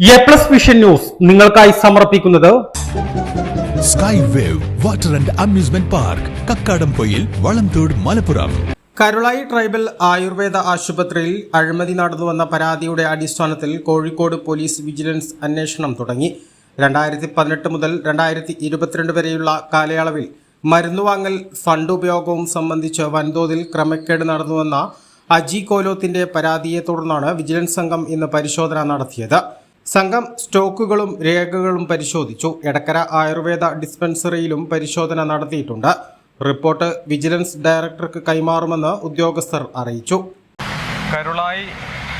A plus vision news നിങ്ങൾക്കായി സമർപ്പിക്കുന്നത് sky wave water and amusement park Kakkadampoyil Valamthode Malappuram. Karulai tribal ayurveda ആശുപത്രിയിൽ അഴിമതി നടന്നുവെന്ന പരാതിയുടെ അടിസ്ഥാനത്തിൽ കോഴിക്കോട് പോലീസ് വിജിലൻസ് അന്വേഷണം തുടങ്ങി. രണ്ടായിരത്തി പതിനെട്ട് മുതൽ രണ്ടായിരത്തി ഇരുപത്തിരണ്ട് വരെയുള്ള കാലയളവിൽ മരുന്ന് വാങ്ങൽ ഫണ്ട് ഉപയോഗവും സംബന്ധിച്ച് വൻതോതിൽ ക്രമക്കേട് നടന്നുവെന്ന അജി കോലോത്തിന്റെ പരാതിയെ തുടർന്നാണ് വിജിലൻസ് സംഘം ഇന്ന് പരിശോധന നടത്തിയത്. സംഘം സ്റ്റോക്കുകളും രേഖകളും പരിശോധിച്ചു. എടക്കര ആയുർവേദ ഡിസ്പെൻസറിയിലും പരിശോധന നടത്തിയിട്ടുണ്ട്. റിപ്പോർട്ട് വിജിലൻസ് ഡയറക്ടർക്ക് കൈമാറുമെന്ന് ഉദ്യോഗസ്ഥർ അറിയിച്ചു. കരുളായി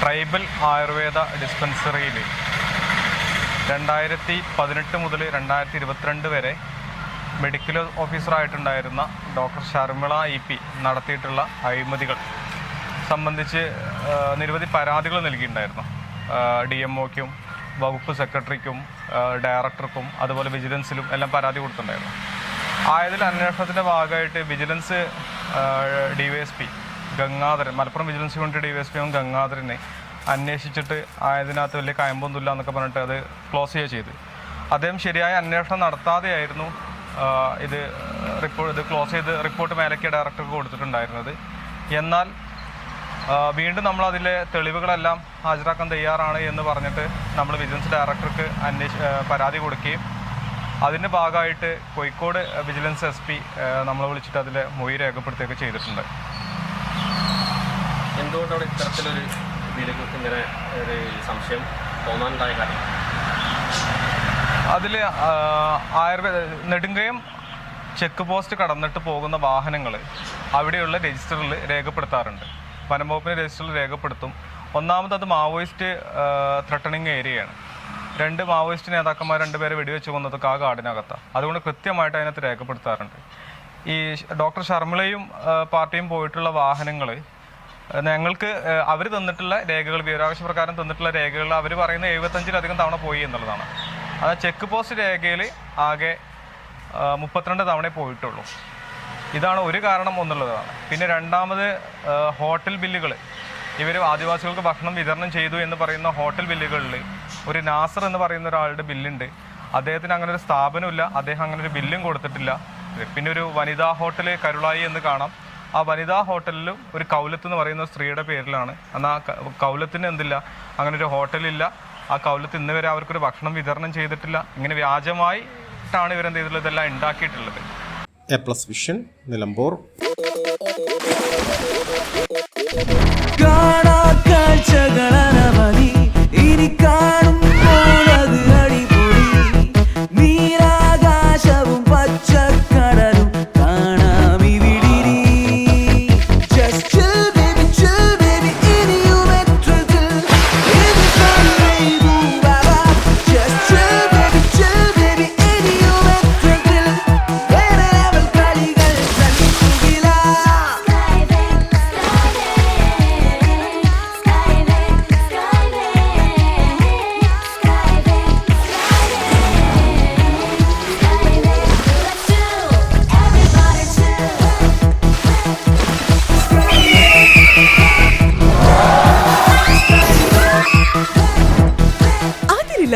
ട്രൈബൽ ആയുർവേദ ഡിസ്പെൻസറിയിൽ രണ്ടായിരത്തി പതിനെട്ട് മുതൽ രണ്ടായിരത്തി ഇരുപത്തിരണ്ട് വരെ മെഡിക്കൽ ഓഫീസറായിട്ടുണ്ടായിരുന്ന ഡോക്ടർ ശർമിള ഇ പി നടത്തിയിട്ടുള്ള അഴിമതികൾ സംബന്ധിച്ച് നിരവധി പരാതികൾ നൽകിയിട്ടുണ്ടായിരുന്നു. ഡി എം ഒക്കും വകുപ്പ് സെക്രട്ടറിക്കും ഡയറക്ടർക്കും അതുപോലെ വിജിലൻസിലും എല്ലാം പരാതി കൊടുത്തിട്ടുണ്ടായിരുന്നു. ആയതിൽ അന്വേഷണത്തിന്റെ ഭാഗമായിട്ട് vigilance D Y S P Gangadharan Malappuram vigilance unit D Y S P ഗംഗാധരനെ അന്വേഷിച്ചിട്ട് ആയതിനകത്ത് വലിയ കയമ്പൊന്നുമില്ല എന്നൊക്കെ പറഞ്ഞിട്ട് അത് ക്ലോസ് ചെയ്യുക ചെയ്ത്. അദ്ദേഹം ശരിയായ അന്വേഷണം നടത്താതെയായിരുന്നു ഇത് റിപ്പോർട്ട് ഇത് ക്ലോസ് ചെയ്ത് റിപ്പോർട്ട് മേലയ്ക്ക് ഡയറക്ടർക്ക് കൊടുത്തിട്ടുണ്ടായിരുന്നത്. എന്നാൽ വീണ്ടും നമ്മൾ അതിലെ തെളിവുകളെല്ലാം ഹാജരാക്കാൻ തയ്യാറാണ് എന്ന് പറഞ്ഞിട്ട് നമ്മൾ വിജിലൻസ് ഡയറക്ടർക്ക് അന്വേഷ പരാതി കൊടുക്കുകയും അതിന്റെ ഭാഗമായിട്ട് കോഴിക്കോട് വിജിലൻസ് എസ് പി നമ്മളെ വിളിച്ചിട്ട് അതിലെ മൊഴി രേഖപ്പെടുത്തുകയൊക്കെ ചെയ്തിട്ടുണ്ട്. എന്തുകൊണ്ടാണ് ഇത്തരത്തിലൊരു ഇതിലേക്ക് ഇങ്ങനെ ഒരു സംശയം തോന്നാനുണ്ടായ കാര്യം? അതിൽ ആയുർവേദ നെടുങ്കയം ചെക്ക് പോസ്റ്റ് കടന്നിട്ട് പോകുന്ന വാഹനങ്ങൾ അവിടെയുള്ള രജിസ്റ്ററിൽ രേഖപ്പെടുത്താറുണ്ട്. വനംവകുപ്പിന് രജിസ്റ്ററിൽ രേഖപ്പെടുത്തും. ഒന്നാമത് അത് മാവോയിസ്റ്റ് ത്രട്ടണിങ് ഏരിയയാണ് രണ്ട് മാവോയിസ്റ്റ് നേതാക്കന്മാർ രണ്ടുപേരെ വെടിവെച്ച് കൊന്നതൊക്കെ ആ കാടിനകത്താണ് അതുകൊണ്ട് കൃത്യമായിട്ട് അതിനകത്ത് രേഖപ്പെടുത്താറുണ്ട്. ഈ ഡോക്ടർ ശർമിളയും പാർട്ടിയും പോയിട്ടുള്ള വാഹനങ്ങൾ ഞങ്ങൾക്ക് അവർ തന്നിട്ടുള്ള രേഖകൾ വിവരാവകാശ പ്രകാരം തന്നിട്ടുള്ള രേഖകൾ അവർ പറയുന്ന എഴുപത്തഞ്ചിലധികം തവണ പോയി എന്നുള്ളതാണ്. അത് ചെക്ക് പോസ്റ്റ് രേഖയിൽ ആകെ മുപ്പത്തിരണ്ട് തവണ പോയിട്ടുള്ളൂ. ഇതാണ് ഒരു കാരണം ഒന്നുള്ളതാണ്. പിന്നെ രണ്ടാമത് ഹോട്ടൽ ബില്ലുകൾ ഇവർ ആദിവാസികൾക്ക് ഭക്ഷണം വിതരണം ചെയ്തു എന്ന് പറയുന്ന ഹോട്ടൽ ബില്ലുകളിൽ ഒരു നാസർ എന്ന് പറയുന്ന ഒരാളുടെ ബില്ലുണ്ട്. അദ്ദേഹത്തിന് അങ്ങനെ ഒരു സ്ഥാപനമില്ല. അദ്ദേഹം അങ്ങനെ ഒരു ബില്ലും കൊടുത്തിട്ടില്ല. പിന്നെ ഒരു വനിതാ ഹോട്ടൽ കരുളായി എന്ന് കാണാം. ആ വനിതാ ഹോട്ടലിലും ഒരു കൗലത്ത് എന്ന് പറയുന്ന സ്ത്രീയുടെ പേരിലാണ്. എന്നാൽ കൗലത്തിന് എന്തില്ല? അങ്ങനെ ഒരു ഹോട്ടലില്ല. ആ കൗലത്ത് ഇന്ന് വരെ അവർക്കൊരു ഭക്ഷണം വിതരണം ചെയ്തിട്ടില്ല. ഇങ്ങനെ വ്യാജമായിട്ടാണ് ഇവരെന്ത് ചെയ്തിട്ടുള്ളത്? ഇതെല്ലാം ഉണ്ടാക്കിയിട്ടുള്ളത്. A plus vision Nilambur.